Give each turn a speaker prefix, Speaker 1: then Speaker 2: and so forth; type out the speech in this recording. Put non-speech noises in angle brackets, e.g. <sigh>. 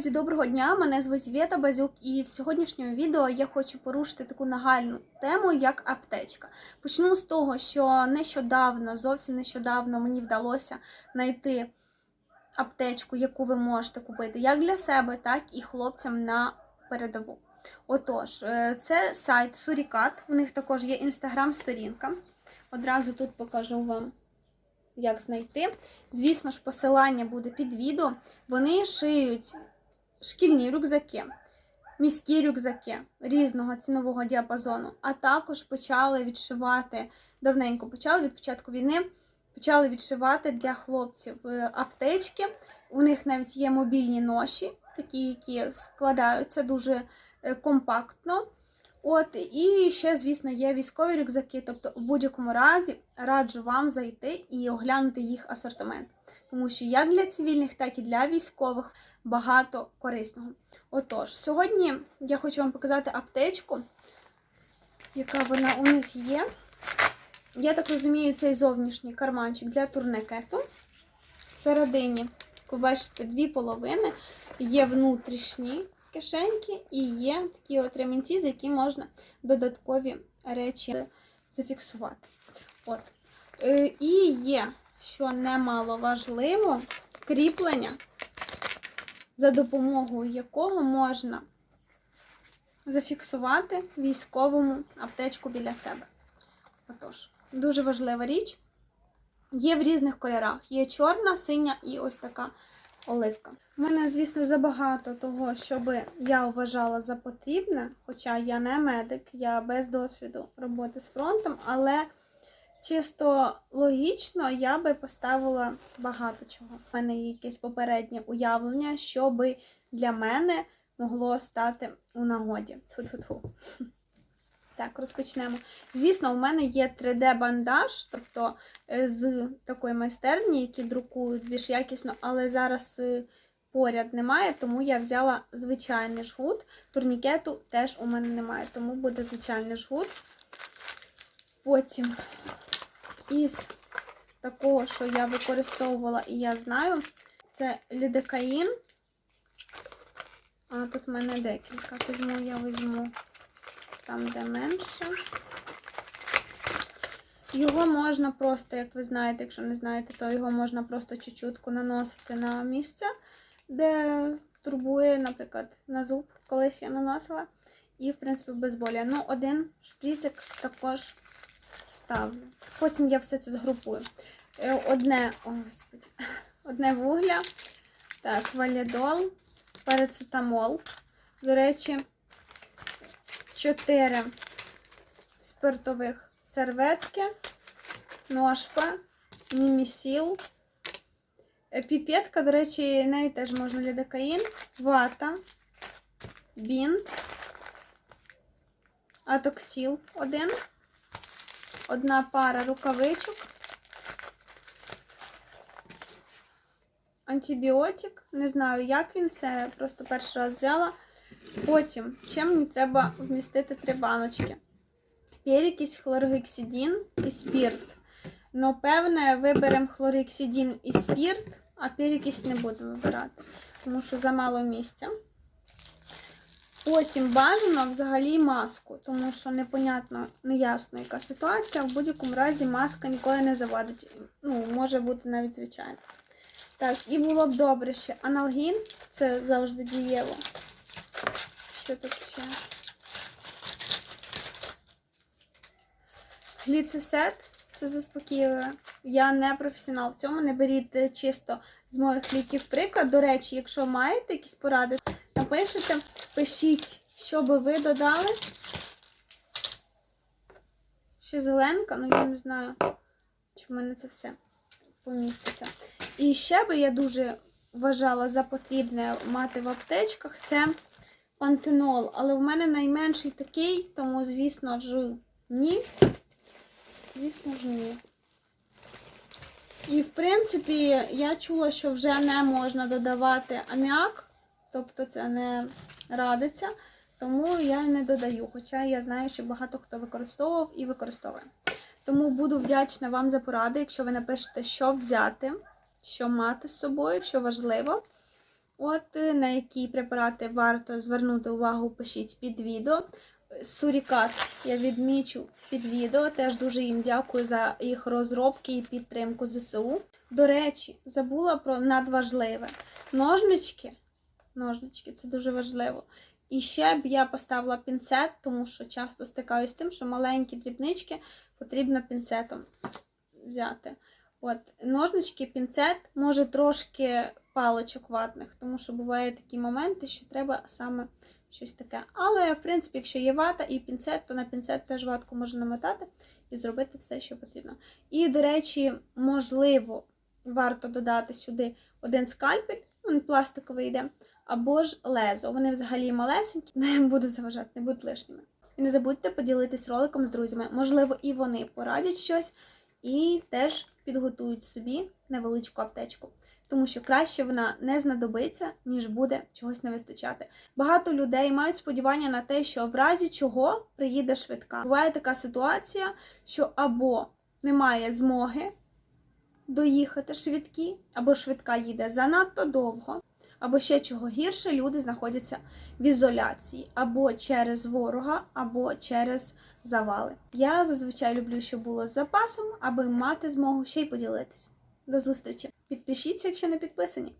Speaker 1: Друзі, доброго дня! Мене звуть Вєта Базюк, і в сьогоднішньому відео я хочу порушити таку нагальну тему, як аптечка. Почну з того, що нещодавно, зовсім нещодавно, мені вдалося знайти аптечку, яку ви можете купити як для себе, так і хлопцям на передову. Отож, е, це сайт Сурікат. У них також є інстаграм-сторінка. Одразу тут покажу вам як знайти. Звісно ж, посилання буде під відео. Вони шиють шкільні рюкзаки, міські рюкзаки різного цінового діапазону, а також почали відшивати давненько почали від початку війни. Почали відшивати для хлопців е, аптечки. У них навіть є мобільні ноші, такі, які складаються дуже е, компактно. От, і ще, звісно, є військові рюкзаки. Тобто, в будь-якому разі раджу вам зайти і оглянути їх асортимент. Тому що як для цивільних, так і для військових багато корисного. Отож, сьогодні я хочу вам показати аптечку, яка вона у них є. Я так розумію, цей зовнішній карманчик для турникету. Всередині, як ви бачите, дві половини, є внутрішні кишеньки і є такі от ремінці, з які можна додаткові речі зафіксувати. От. Е, І є, що немало важливо, кріплення, за допомогою якого можна зафіксувати військовому аптечку біля себе. Отож, дуже важлива річ. Є в різних кольорах. Є чорна, синя і ось така оливка. У мене, звісно, забагато того, щоб я вважала за потрібне, хоча я не медик, я без досвіду роботи з фронтом, але чисто логічно я би поставила багато чого. У мене є якесь попереднє уявлення, що би для мене могло стати у нагоді. Тьфу-тьфу-тьфу. Так, розпочнемо. Звісно, у мене є 3D-бандаж, тобто е, з такої майстерні, які друкують більш якісно, але зараз е, поряд немає, тому я взяла звичайний жгут. Турнікету теж у мене немає, тому буде звичайний жгут. Потім із такого, що я використовувала і я знаю, це лідокаїн. А тут в мене декілька, тому я візьму там, де менше. Його можна просто, як ви знаєте, якщо не знаєте, то його можна просто чуть-чутку наносити на місце, де турбує, наприклад, на зуб, колись я наносила. І, в принципі, без болі. Ну, один шприцик також ставлю. Потім я все це згрупую. Е, Одне, о, господи, <laughs> одне вугля, так, валідол, парацетамол. До речі, 4 спиртових серветки, ножпа, мімісіл, Е, піпетка, до речі, нею теж можна лідокаїн, вата, бінт, атоксіл один, одна пара рукавичок, антибіотик. Не знаю, як він, це просто перший раз взяла. Потім, ще мені треба вмістити три баночки. Перекись, хлоргексидин і спірт. Ну, певне, виберемо хлоргексидин і спірт, а перекись не будемо вибирати, тому що замало місця. Потім бажано взагалі маску, тому що непонятно, неясно, яка ситуація. В будь-якому разі маска ніколи не завадить. Ну, може бути навіть звичайно. Так, і було б добре ще аналгін, це завжди дієво. Що тут ще? Гліцесет це заспокійливе. Я не професіонал в цьому, не беріть е, чисто з моїх ліків приклад. До речі, якщо маєте якісь поради, напишите, пишіть, що би ви додали. Ще зеленка, ну я не знаю, чи в мене це все поміститься. І ще би я дуже вважала за потрібне мати в аптечках це пантенол. Але в мене найменший такий, тому, звісно ж, ні. Звісно ж, ні. І, в принципі, я чула, що вже не можна додавати аміак, тобто це не радиться, тому я не додаю. Хоча я знаю, що багато хто використовував і використовує. Тому буду вдячна вам за поради, якщо ви напишете, що взяти, що мати з собою, що важливо. От е, на які препарати варто звернути увагу, пишіть під відео. Сурікат я відмічу під відео. Теж дуже їм дякую за їх розробки і підтримку ЗСУ. До речі, забула про надважливе. Ножнички. Ножнички, це дуже важливо. І ще б я поставила пінцет, тому що часто стикаюсь з тим, що маленькі дрібнички потрібно пінцетом взяти. От, ножнички, пінцет, може трошки паличок ватних, тому що бувають такі моменти, що треба саме щось таке. Але, в принципі, якщо є вата і пінцет, то на пінцет теж ватку можна намотати і зробити все, що потрібно. І, до речі, можливо, варто додати сюди один скальпель, він пластиковий йде, або ж лезо. Вони взагалі малесенькі, не будуть заважати, не будуть лишніми. І не забудьте поділитись роликом з друзями. Можливо, і вони порадять щось і теж підготують собі невеличку аптечку. Тому що краще вона не знадобиться, ніж буде чогось не вистачати. Багато людей мають сподівання на те, що в разі чого приїде швидка. Буває така ситуація, що або немає змоги доїхати швидкі, або швидка їде занадто довго, або ще чого гірше, люди знаходяться в ізоляції або через ворога, або через завали. Я зазвичай люблю, щоб було з запасом, аби мати змогу ще й поділитися. До зустрічі! Підпишіться, якщо не підписані.